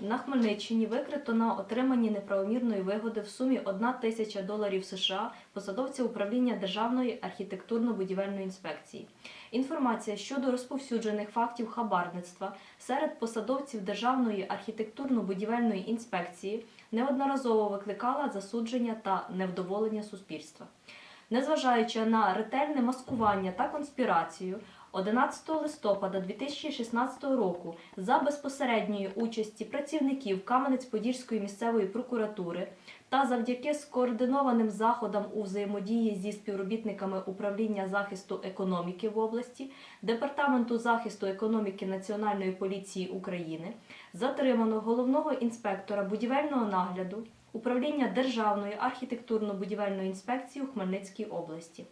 На Хмельниччині викрито на отриманні неправомірної вигоди в сумі 1 тисяча доларів США посадовця управління Державної архітектурно-будівельної інспекції. Інформація щодо розповсюджених фактів хабарництва серед посадовців Державної архітектурно-будівельної інспекції неодноразово викликала засудження та невдоволення суспільства. Незважаючи на ретельне маскування та конспірацію, 11 листопада 2016 року за безпосередньої участі працівників Кам'янець-Подільської місцевої прокуратури та завдяки скоординованим заходам у взаємодії зі співробітниками управління захисту економіки в області, Департаменту захисту економіки Національної поліції України затримано головного інспектора будівельного нагляду управління Державної архітектурно-будівельної інспекції у Хмельницькій області.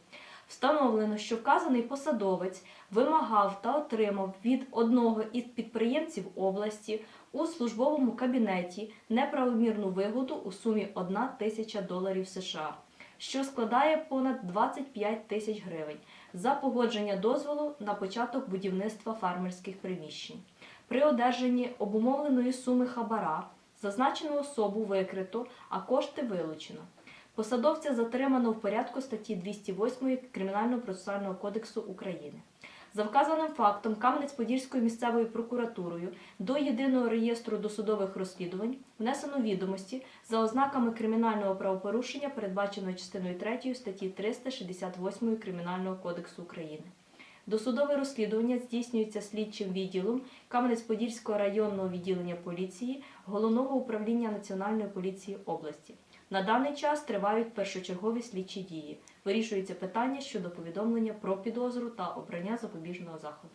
Встановлено, що вказаний посадовець вимагав та отримав від одного із підприємців області у службовому кабінеті неправомірну вигоду у сумі 1 тисяча доларів США, що складає понад 25 тисяч гривень за погодження дозволу на початок будівництва фермерських приміщень. При одержанні обумовленої суми хабара зазначену особу викрито, а кошти вилучено. Посадовця затримано в порядку статті 208 Кримінально-процесуального кодексу України. За вказаним фактом Кам'янець-Подільською місцевою прокуратурою до єдиного реєстру досудових розслідувань внесено відомості за ознаками кримінального правопорушення, передбаченої частиною 3 статті 368 Кримінального кодексу України. Досудове розслідування здійснюється слідчим відділом Кам'янець-Подільського районного відділення поліції Головного управління Національної поліції області. На даний час тривають першочергові слідчі дії. Вирішується питання щодо повідомлення про підозру та обрання запобіжного заходу.